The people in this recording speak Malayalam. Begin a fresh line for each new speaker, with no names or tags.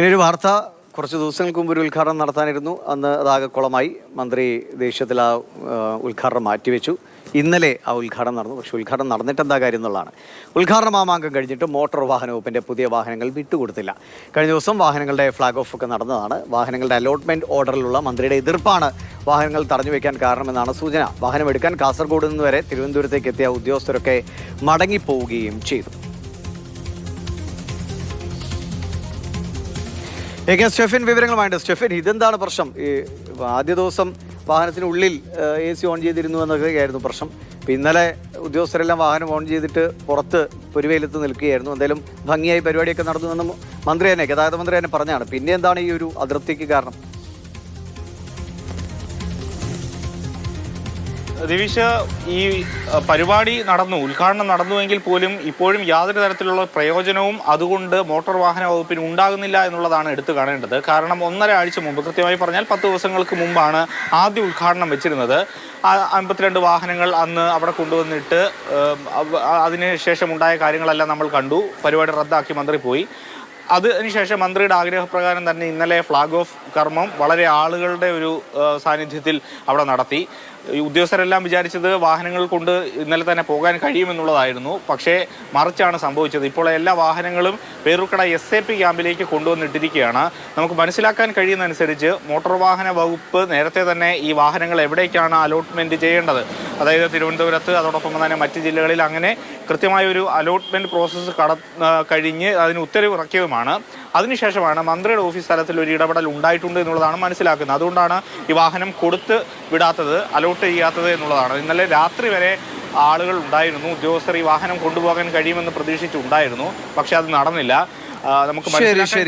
ഇനിയൊരു വാർത്ത കുറച്ച് ദിവസങ്ങൾക്ക് മുമ്പ് ഒരു ഉദ്ഘാടനം നടത്താനിരുന്നു. അന്ന് അതാകെ കുളമായി മന്ത്രി ദേഷ്യത്തിൽ ആ, ഉദ്ഘാടനം മാറ്റിവെച്ചു. ഇന്നലെ ആ ഉദ്ഘാടനം നടന്നു. പക്ഷേ ഉദ്ഘാടനം നടന്നിട്ട് എന്താ കാര്യം എന്നുള്ളതാണ്. ഉദ്ഘാടന മാമാങ്കം കഴിഞ്ഞിട്ട് മോട്ടോർ വാഹന വകുപ്പിന്റെ പുതിയ വാഹനങ്ങൾ വിട്ടുകൊടുത്തില്ല. കഴിഞ്ഞ ദിവസം വാഹനങ്ങളുടെ ഫ്ലാഗ് ഓഫ് ഒക്കെ നടന്നതാണ്. വാഹനങ്ങളുടെ അലോട്ട്മെന്റ് ഓർഡറിലുള്ള മന്ത്രിയുടെ എതിർപ്പാണ് വാഹനങ്ങൾ തടഞ്ഞു വയ്ക്കാൻ കാരണമെന്നാണ് സൂചന. വാഹനം എടുക്കാൻ കാസർഗോഡ് നിന്ന് വരെ തിരുവനന്തപുരത്തേക്ക് എത്തിയ ഉദ്യോഗസ്ഥരൊക്കെ മടങ്ങിപ്പോവുകയും ചെയ്തു. സ്റ്റെഫിൻ വിവരങ്ങളുമായിട്ട്. സ്റ്റെഫിൻ ഇതെന്താണ് പ്രശ്നം? ഈ ആദ്യ ദിവസം വാഹനത്തിനുള്ളിൽ എ സി ഓൺ ചെയ്തിരുന്നു എന്നൊക്കെയായിരുന്നു പ്രശ്നം. ഇന്നലെ ഉദ്യോഗസ്ഥരെല്ലാം വാഹനം ഓൺ ചെയ്തിട്ട് പുറത്ത് പൊരുവയിലെത്ത് നിൽക്കുകയായിരുന്നു. എന്തായാലും ഭംഗിയായി പരിപാടിയൊക്കെ നടന്നു എന്ന് മന്ത്രി തന്നെ ഗതാഗത മന്ത്രി തന്നെ പറഞ്ഞാണ്. പിന്നെ എന്താണ് ഈ ഒരു അതിർത്തിക്ക് കാരണം?
ദിവിഷ് ഈ പരിപാടി നടന്നു ഉദ്ഘാടനം നടന്നുവെങ്കിൽ പോലും ഇപ്പോഴും യാതൊരു തരത്തിലുള്ള പ്രയോജനവും അതുകൊണ്ട് മോട്ടോർ വാഹന വകുപ്പിന് ഉണ്ടാകുന്നില്ല എന്നുള്ളതാണ് എടുത്തു കാണേണ്ടത്. കാരണം ഒന്നര ആഴ്ച മുമ്പ് കൃത്യമായി പറഞ്ഞാൽ പത്ത് ദിവസങ്ങൾക്ക് മുമ്പാണ് ആദ്യ ഉദ്ഘാടനം വെച്ചിരുന്നത്. അമ്പത്തിരണ്ട് വാഹനങ്ങൾ അന്ന് അവിടെ കൊണ്ടുവന്നിട്ട് അതിനുശേഷം അതിന് ശേഷം ഉണ്ടായ കാര്യങ്ങളെല്ലാം നമ്മൾ കണ്ടു. പരിപാടി റദ്ദാക്കി മന്ത്രി പോയി. അതിനുശേഷം മന്ത്രിയുടെ ആഗ്രഹപ്രകാരം തന്നെ ഇന്നലെ ഫ്ലാഗ് ഓഫ് കർമ്മം വളരെ ആളുകളുടെ ഒരു സാന്നിധ്യത്തിൽ അവിടെ നടത്തി. ഉദ്യോഗസ്ഥരെല്ലാം വിചാരിച്ചത് വാഹനങ്ങൾ കൊണ്ട് ഇന്നലെ തന്നെ പോകാൻ കഴിയുമെന്നുള്ളതായിരുന്നു. പക്ഷേ മറിച്ചാണ് സംഭവിച്ചത്. ഇപ്പോൾ എല്ലാ വാഹനങ്ങളും പേരൂർക്കട എസ് എ പി ക്യാമ്പിലേക്ക് കൊണ്ടുവന്നിട്ടിരിക്കുകയാണ്. നമുക്ക് മനസ്സിലാക്കാൻ കഴിയുന്നതനുസരിച്ച് മോട്ടോർ വാഹന വകുപ്പ് നേരത്തെ തന്നെ ഈ വാഹനങ്ങൾ എവിടേക്കാണ് അലോട്ട്മെന്റ് ചെയ്യേണ്ടത്? അതായത് തിരുവനന്തപുരത്ത് അതോടൊപ്പം തന്നെ മറ്റ് ജില്ലകളിൽ അങ്ങനെ കൃത്യമായ ഒരു അലോട്ട്മെന്റ് പ്രോസസ്സ് കട കഴിഞ്ഞ് അതിന് ഉത്തരവ് ഇറക്കിയതുമാണ് അതിനുശേഷമാണ് മന്ത്രിയുടെ ഓഫീസ് തലത്തിൽ ഒരു ഇടപെടൽ ഉണ്ടായിട്ടുണ്ട് എന്നുള്ളതാണ് മനസ്സിലാക്കുന്നത്. അതുകൊണ്ടാണ് ഈ വാഹനം കൊടുത്ത് വിടാത്തത് അലോട്ട് ചെയ്യാത്തത് എന്നുള്ളതാണ്. ഇന്നലെ രാത്രി വരെ ആളുകൾ ഉണ്ടായിരുന്നു. ഉദ്യോഗസ്ഥർ ഈ വാഹനം കൊണ്ടുപോകാൻ കഴിയുമെന്ന് പ്രതീക്ഷിച്ചുണ്ടായിരുന്നു പക്ഷെ അത് നടന്നില്ല. നമുക്ക് മനസ്സിലാക്കാൻ